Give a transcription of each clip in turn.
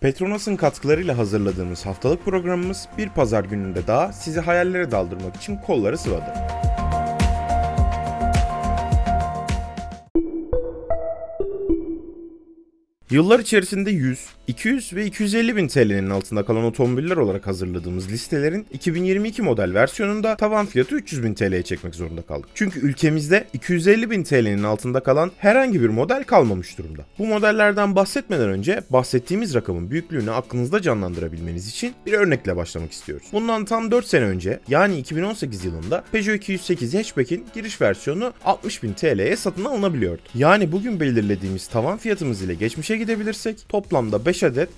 Petronas'ın katkılarıyla hazırladığımız haftalık programımız bir pazar gününde daha sizi hayallere daldırmak için kolları sıvadı. Yıllar içerisinde 100, 200 ve 250 bin TL'nin altında kalan otomobiller olarak hazırladığımız listelerin 2022 model versiyonunda tavan fiyatı 300 bin TL'ye çekmek zorunda kaldık. Çünkü ülkemizde 250 bin TL'nin altında kalan herhangi bir model kalmamış durumda. Bu modellerden bahsetmeden önce bahsettiğimiz rakamın büyüklüğünü aklınızda canlandırabilmeniz için bir örnekle başlamak istiyoruz. Bundan tam 4 sene önce yani 2018 yılında Peugeot 208 hatchback'in giriş versiyonu 60 bin TL'ye satın alınabiliyordu. Yani bugün belirlediğimiz tavan fiyatımız ile geçmişe gidebilirsek toplamda 5 adet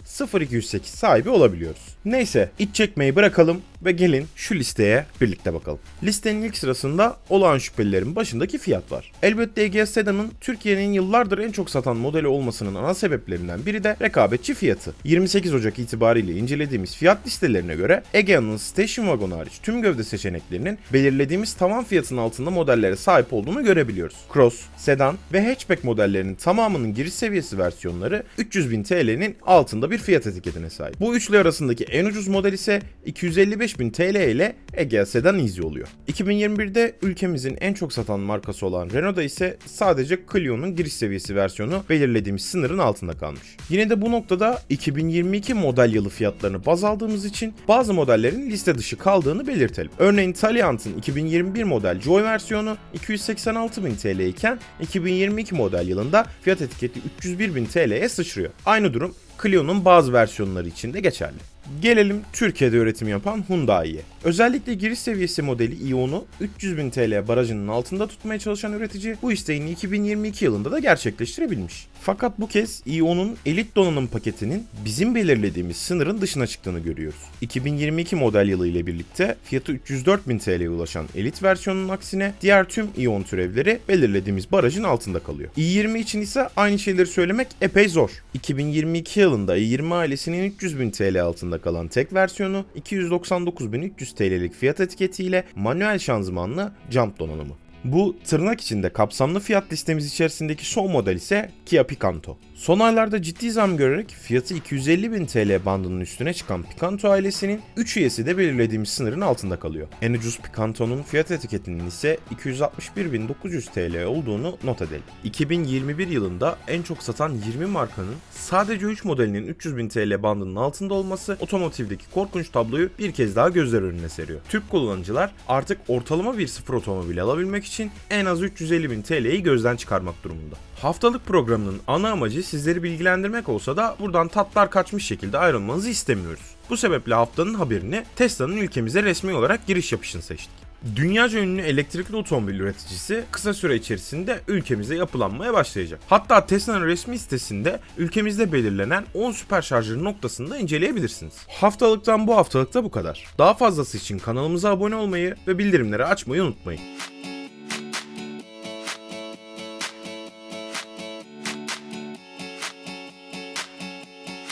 0208 sahibi olabiliyoruz. Neyse iç çekmeyi bırakalım ve gelin şu listeye birlikte bakalım. Listenin ilk sırasında olağan şüphelilerin başındaki fiyat var. Elbette Egea Sedan'ın Türkiye'nin yıllardır en çok satan modeli olmasının ana sebeplerinden biri de rekabetçi fiyatı. 28 Ocak itibariyle incelediğimiz fiyat listelerine göre Egea'nın Station Wagon hariç tüm gövde seçeneklerinin belirlediğimiz tavan fiyatının altında modellere sahip olduğunu görebiliyoruz. Cross, sedan ve hatchback modellerinin tamamının giriş seviyesi versiyonları 300.000 TL'nin altında bir fiyat etiketine sahip. Bu üçlü arasındaki en ucuz model ise 255.000 TL ile Egea Sedan Easy oluyor. 2021'de ülkemizin en çok satan markası olan Renault'da ise sadece Clio'nun giriş seviyesi versiyonu belirlediğimiz sınırın altında kalmış. Yine de bu noktada 2022 model yılı fiyatlarını baz aldığımız için bazı modellerin liste dışı kaldığını belirtelim. Örneğin Taliant'ın 2021 model Joy versiyonu 286.000 TL iken 2022 model yılında fiyat etiketi 301.000 TL'ye sıçrıyor. Aynı durum Clio'nun bazı versiyonları için de geçerli. Gelelim Türkiye'de üretim yapan Hyundai'ye. Özellikle giriş seviyesi modeli Ion'u 300.000 TL barajının altında tutmaya çalışan üretici bu isteğini 2022 yılında da gerçekleştirebilmiş. Fakat bu kez Ion'un elit donanım paketinin bizim belirlediğimiz sınırın dışına çıktığını görüyoruz. 2022 model yılı ile birlikte fiyatı 304.000 TL'ye ulaşan elit versiyonun aksine diğer tüm Ion türevleri belirlediğimiz barajın altında kalıyor. i20 için ise aynı şeyleri söylemek epey zor. 2022 yılında i20 ailesinin 300.000 TL altında kalan tek versiyonu 299.300 TL'lik fiyat etiketiyle manuel şanzımanlı jump donanımı. Bu tırnak içinde kapsamlı fiyat listemiz içerisindeki son model ise Kia Picanto. Son aylarda ciddi zam görerek fiyatı 250.000 TL bandının üstüne çıkan Picanto ailesinin 3 üyesi de belirlediğimiz sınırın altında kalıyor. En ucuz Picanto'nun fiyat etiketinin ise 261.900 TL olduğunu not edelim. 2021 yılında en çok satan 20 markanın sadece 3 modelinin 300.000 TL bandının altında olması otomotivdeki korkunç tabloyu bir kez daha gözler önüne seriyor. Türk kullanıcılar artık ortalama bir sıfır otomobil alabilmek için en az 350.000 TL'yi gözden çıkarmak durumunda. Haftalık programının ana amacı sizleri bilgilendirmek olsa da buradan tatlar kaçmış şekilde ayrılmanızı istemiyoruz. Bu sebeple haftanın haberini Tesla'nın ülkemize resmi olarak giriş yapışını seçtik. Dünyaca ünlü elektrikli otomobil üreticisi kısa süre içerisinde ülkemize yapılanmaya başlayacak. Hatta Tesla'nın resmi sitesinde ülkemizde belirlenen 10 süper şarjör noktasını da inceleyebilirsiniz. Haftalıktan bu haftalıkta bu kadar. Daha fazlası için kanalımıza abone olmayı ve bildirimleri açmayı unutmayın.